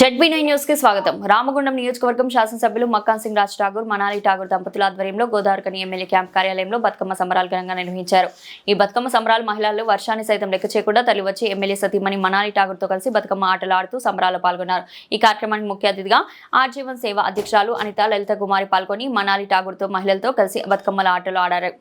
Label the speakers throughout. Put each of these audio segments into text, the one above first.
Speaker 1: ZB nine న్యూస్కి స్వాగతం. రామగుండం నియోజకవర్గం శాసనసభ్యులు మక్కాన్ సింగ్ రాజ్ ఠాగూర్ మనాలి ఠాగూర్ దంపతుల ఆధ్వర్యంలో గోదావరికని ఎమ్మెల్యే క్యాంప్ కార్యాలయంలో బతుకమ్మ సంబరాలు ఘనంగా నిర్వహించారు. ఈ బతుకమ్మ సంబరాలు మహిళలు వర్షాన్ని సైతం లెక్క చేయకుండా తరలివచ్చి ఎమ్మెల్యే సతీమణి మనాలి ఠాగూర్తో కలిసి బతుకమ్మ ఆటలు ఆడుతూ సంబరాలు పాల్గొన్నారు. ఈ కార్యక్రమానికి ముఖ్య అతిథిగా ఆర్జీవన్ సేవ అధ్యక్షురాలు అనిత లలిత కుమారి పాల్గొని మనాలి ఠాగూర్తో మహిళలతో కలిసి బతుకమ్మల ఆటలు ఆడారు.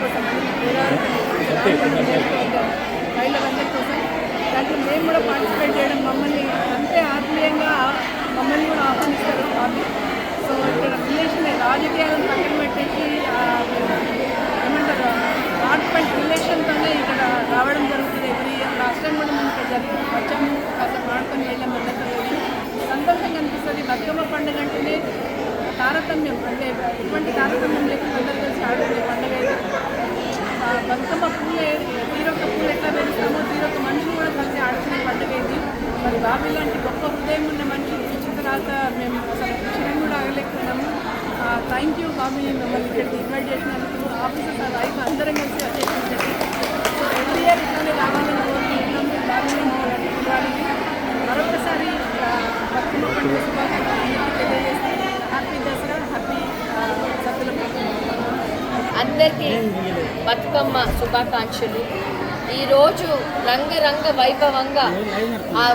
Speaker 2: కోసం మహిళలందరి కోసం దాంట్లో మేము కూడా పార్టిసిపేట్ చేయడం మమ్మల్ని అంతే ఆత్మీయంగా మమ్మల్ని కూడా ఆహ్వానిస్తారు సో ఇక్కడ రిలేషన్ రాజకీయాలను పక్కన పెట్టేసి ఆ, ఏమంటారు రిలేషన్తోనే ఇక్కడ రావడం జరుగుతుంది ఎవ్రీ ఇయర్ లాస్ట్ టైం కూడా మేము ఇక్కడ వచ్చాము కాస్త సంతోషంగా అనిపిస్తుంది. బతుకమ్మ పండుగ అంటేనే తారతమ్యం అంటే ఎటువంటి తారతమ్యం లేకుండా అందరూ కలిసి ఆడుకునే పండుగ బతుకమ్మ పూలే తీరొక్క పూలు ఎట్లా పెరుగుతామో తీరొక్క మనుషులు కూడా కలిసి ఆడుకునే పండుగ ఇది. మరి బాబు ఇలాంటి గొప్ప హృదయం ఉన్న మనిషి చూసిన తర్వాత మేము అసలు క్షణం కూడా ఆగలేకున్నాము థ్యాంక్ యూ బాబు మమ్మల్ని ఇక్కడికి ఇన్వైట్ చేసినందుకు. ఆఫీసర్స్ ఆ వైఫ్ అందరం కలిసి వచ్చేసి ఎవ్రీ ఇయర్ ఇట్లానే రావాలని కోరుకుంటున్నాము బాబీని మమ్మల్ని ఇవ్వాలి మరొకసారి ఆ, బతుకమ్మ పండుగ శుభాకాంక్షలు తెలియజేస్తాను హ్యాపీ దసరా హ్యాపీ సత్తుల
Speaker 3: అందరికీ బతుకమ్మ శుభాకాంక్షలు. ఈరోజు రంగరంగ వైభవంగా ఆ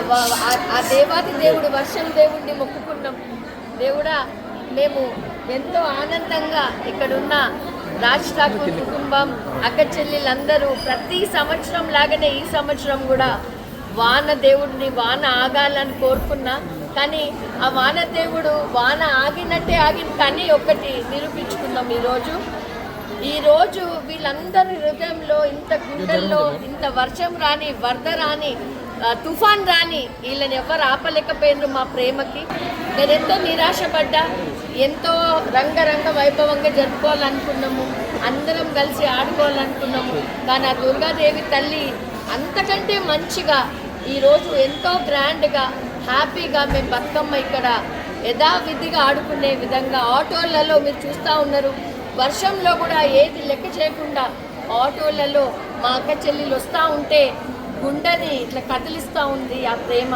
Speaker 3: ఆ- దేవాది దేవుడు వర్షం దేవుడిని మొక్కుకున్నాం. దేవుడా మేము ఎంతో ఆనందంగా ఇక్కడున్న రాజ్ ఠాకూర్ కుటుంబం అక్క చెల్లెలందరూ ప్రతి సంవత్సరం లాగానే ఈ సంవత్సరం కూడా వాన దేవుడిని వాన ఆగాలని కోరుకున్నా. కానీ ఆ వాన దేవుడు వాన ఆగినట్టే ఆగింది కానీ ఒక్కటి నిరూపించుకుందాం ఈరోజు. ఈ రోజు వీళ్ళందరి హృదయంలో ఇంత గుండెల్లో ఇంత వర్షం రాని వరద రాని తుఫాన్ రాని వీళ్ళని ఎవరు ఆపలేకపోయినారు మా ప్రేమకి. నేను ఎంతో నిరాశపడ్డా. ఎంతో రంగరంగ వైభవంగా జరుపుకోవాలనుకున్నాము. అందరం కలిసి ఆడుకోవాలనుకున్నాము. కానీ ఆ దుర్గాదేవి తల్లి అంతకంటే మంచిగా ఈరోజు ఎంతో గ్రాండ్గా హ్యాపీగా మేము బతుకమ్మ ఇక్కడ యథావిధిగా ఆడుకునే విధంగా ఆటోలలో మీరు చూస్తూ ఉన్నారు. వర్షంలో కూడా ఏది లెక్క చేయకుండా ఆటోలలో మా అక్క చెల్లెలు వస్తూ ఉంటే గుండెని ఇట్లా కదిలిస్తూ ఉంది ఆ ప్రేమ.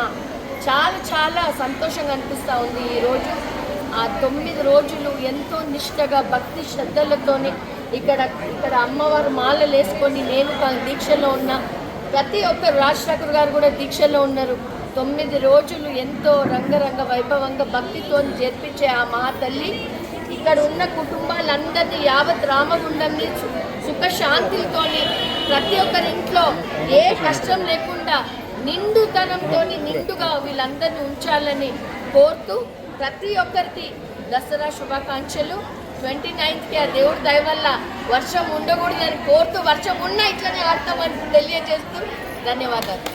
Speaker 3: చాలా చాలా సంతోషంగా అనిపిస్తూ ఉంది ఈరోజు ఆ తొమ్మిది రోజులు ఎంతో నిష్టగా భక్తి శ్రద్ధలతోని ఇక్కడ ఇక్కడ అమ్మవారు మాలలు వేసుకొని నేను దీక్షలో ఉన్న. ప్రతి ఒక్కరు రాజశేఖర్ గారు కూడా దీక్షలో ఉన్నారు. తొమ్మిది రోజులు ఎంతో రంగరంగ వైభవంగా భక్తితో జరిపించే ఆ మా తల్లి ఇక్కడ ఉన్న కుటుంబాలందరినీ యావత్ రామగుండంని సుఖశాంతితో సుఖశాంతితోని ప్రతి ఒక్కరి ఇంట్లో ఏ కష్టం లేకుండా నిండుతనంతో నిండుగా వీళ్ళందరినీ ఉంచాలని కోరుతూ ప్రతి ఒక్కరికి దసరా శుభాకాంక్షలు. ట్వంటీ నైన్త్కి ఆ దేవుడి దయ వల్ల వర్షం ఉండకూడదని కోరుతూ వర్షం ఉన్నా ఇట్లనే ఆడతామని తెలియజేస్తూ ధన్యవాదాలు.